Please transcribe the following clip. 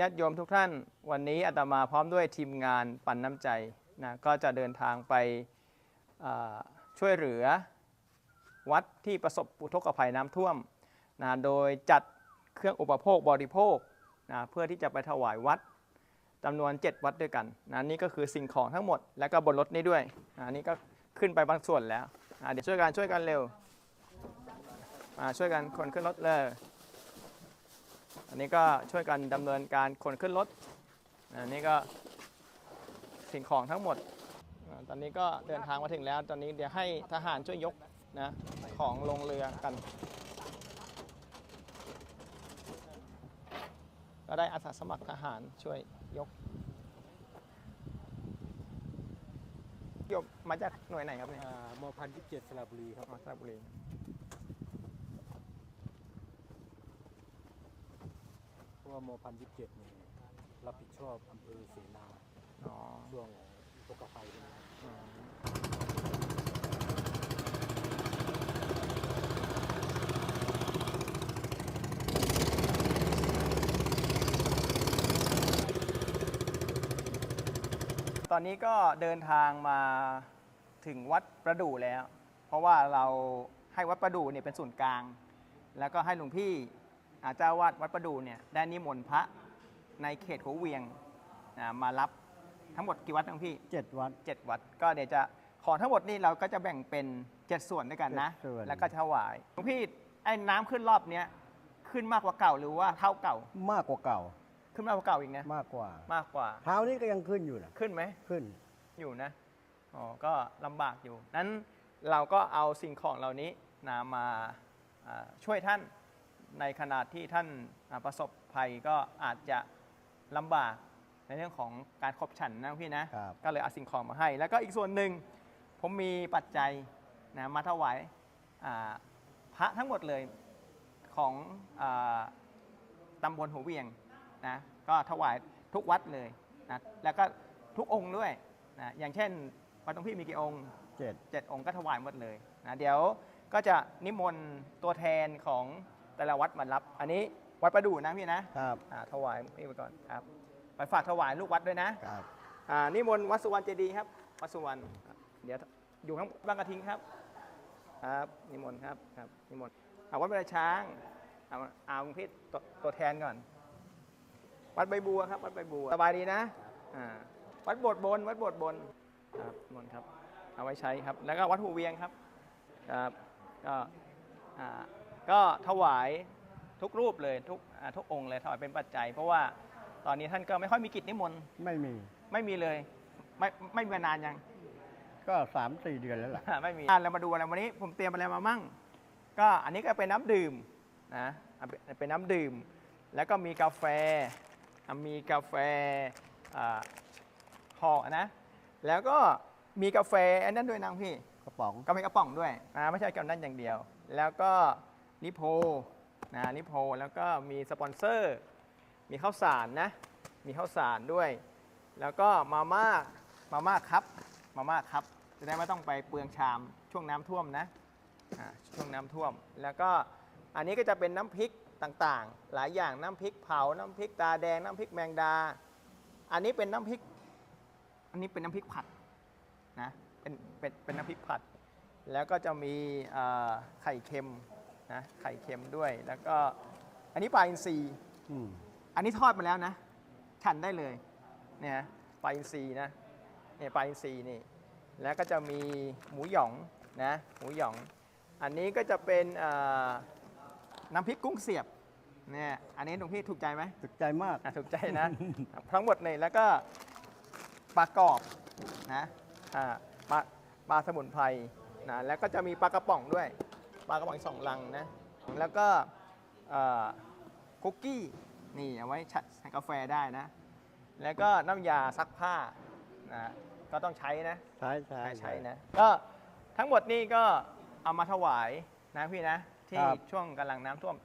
ญาติโยมทุกท่านวันนี้อาตมาพร้อมด้วยทีมงานปันน้ำใจนะก็จะเดินทางไปช่วยเหลือวัดที่ประสบอุทกภัยน้ำท่วมนะโดยจัดเครื่องอุปโภคบริโภคนะเพื่อที่จะไปถวายวัดจำนวน 7 วัดด้วยกันนะนี่ก็คือสิ่งของทั้งหมด และก็บนรถนี้ด้วยนะนี่ก็ขึ้นไปบางส่วนแล้วนะเดี๋ยวช่วยกันช่วยกันเร็วมาช่วยกันคนขึ้นรถเลย อันนี้ก็ช่วยกันดำเนินการขนขึ้นรถ อันนี้ก็สิ่งของทั้งหมดอ่าตอนนี้ก็เดินทางมาถึงแล้ว ตอนนี้เดี๋ยวให้ทหารช่วยยกนะของลงเรือกัน ก็ได้อาสาสมัครทหารช่วยยกยกมาจากหน่วยไหนครับเนี่ยอ่ามพันยี่สิบเจ็ดสระบุรีครับมาสระบุรี เพราะว่ามพันยี่สิบเจ็ดนี่รับผิดชอบอำเภอเสนาอ๋อช่วงตกกระไฟด้วยนะครับอืมตอนนี้ก็เดินทางมาถึงวัดประดู่แล้ว เพราะว่าเราให้วัดประดู่เนี่ยเป็นศูนย์กลาง แล้วก็ให้หลวงพี่อา เจ้าวาดวัดประดู่เนี่ยได้นิมนต์พระในเขตหัวเวียงนะมารับทั้งหมดกี่วัดหลวงพี่เจ็ดวัดเจ็ดวัด ก็เดี๋ยวจะของทั้งหมดนี่เราก็จะแบ่งเป็นเจ็ดส่วนด้วยกันนะ เจ็ดส่วน แล้วก็ถวายหลวงพี่ไอ้น้ำขึ้นรอบเนี้ยขึ้นมากกว่าเก่าหรือว่าเท่าเก่า มากกว่าเก่า ขึ้นมากกว่าเก่าอีกนะมากกว่า มากกว่าเท้านี้ก็ยังขึ้นอยู่นะขึ้นไหม ขึ้น อยู่นะ อ๋อ ก็ลำบากอยู่ นั้นเราก็เอาสิ่งของเหล่านี้นะมาอ่าช่วยท่าน ในขณะที่ท่านอ่าประสบภัยก็อาจจะลำบากในเรื่องของการขบฉันนะพี่นะครับก็เลยเอาสิ่งของมาให้ แล้วก็อีกส่วนหนึ่งผมมีปัจจัยนะมาถวายอ่าพระทั้งหมดเลยของอาตำบลหัวเวียงนะก็ถวายทุกวัดเลยนะแล้วก็ทุกองค์ด้วยนะอย่างเช่นวัดตรงพี่มีกี่องค์เจ็ดเจ็ดองค์ก็ถวายหมดเลยนะเดี๋ยวก็จะนิมนต์ตัวแทนของ แต่ละวัดมารับ อันนี้วัดประดู่นะพี่นะครับอ่าถวายพี่ไปก่อนครับ ไปฝากถวายลูกวัดด้วยนะครับอ่านิมนต์วัดสุวรรณเจดีย์ครับวัดสุวรรณครับเดี๋ยวอยู่ข้างบางกระทิงครับ ครับนิมนต์ครับครับนิมนต์เอาวัดเวลาช้างเอาเอาหลวงพี่ตัวตัวแทนก่อน วัดใบบัวครับ วัดใบบัวสบายดีนะอ่าวัดโบสถ์บน วัดโบสถ์บนครับนิมนต์ครับ เอาไว้ใช้ครับ แล้วก็วัดหูเวียงครับครับก็อ่า ก็ถวายทุกรูปเลยทุกอ่าทุกองค์เลยถวายเป็นปัจจัย เพราะว่าตอนนี้ท่านก็ไม่ค่อยมีกิจนิมนต์ไม่มี ไม่มีเลย ไม่ไม่มีมานานยัง ก็สามสี่เดือนแล้วล่ะ ไม่มีอะเรามาดูอะไรวันนี้ผมเตรียมอะไรมามั่ง ก็อันนี้ก็เป็นน้ำดื่มนะอะเป็นเป็นน้ำดื่ม แล้วก็มีกาแฟอะมีกาแฟอ่าห่อนะ แล้วก็มีกาแฟอันนั้นด้วยนะพี่ กระป๋องก็เป็นกระป๋องด้วยนะไม่ใช่กำนั้นอย่างเดียว แล้วก็ นิโพนะนิโพแล้วก็มีสปอนเซอร์ มีข้าวสารนะ มีข้าวสารด้วย แล้วก็มาม่ามาม่าครับมาม่าครับจะได้ไม่ต้องไปเปลืองชามช่วงน้ำท่วมนะช่วงน้ำท่วม แล้วก็อันนี้ก็จะเป็นน้ำพริกต่างๆ หลายอย่างน้ำพริกเผา น้ำพริกตาแดงน้ำพริกแมงดา อันนี้เป็นน้ำพริก อันนี้เป็นน้ำพริกผัดนะเป็นเป็นเป็นน้ำพริกผัด แล้วก็จะมีไข่เค็ม นะไข่เค็มด้วย แล้วก็อันนี้ปลาอินทรีอืมอันนี้ทอดมาแล้วนะฉันได้เลยเนี่ยปลาอินทรีนะเนี่ยปลาอินทรีนี่แล้วก็จะมีหมูหยองนะหมูหยอง อันนี้ก็จะเป็นเอ่อน้ำพริกกุ้งเสียบเนี่ยอันนี้หลวงพี่ถูกใจไหมตึกใจมาก อะถูกใจนะ ทั้งหมดเลยแล้วก็ปลากรอบนะอ่าปลาปลาสมุนไพรนะแล้วก็จะมีปลากระป๋องด้วย ปลากระป๋องอีกสองลังนะ แล้วก็เอ่อคุกกี้นี่เอาไว้ชัดใส่กาแฟได้นะ แล้วก็น้ำยาซักผ้านะก็ต้องใช้นะ ใช่ใช่ใช้ใช้นะ ก็ทั้งหมดนี่ก็เอามาถวายนะพี่นะ ที่ครับช่วงกำลังน้ำท่วม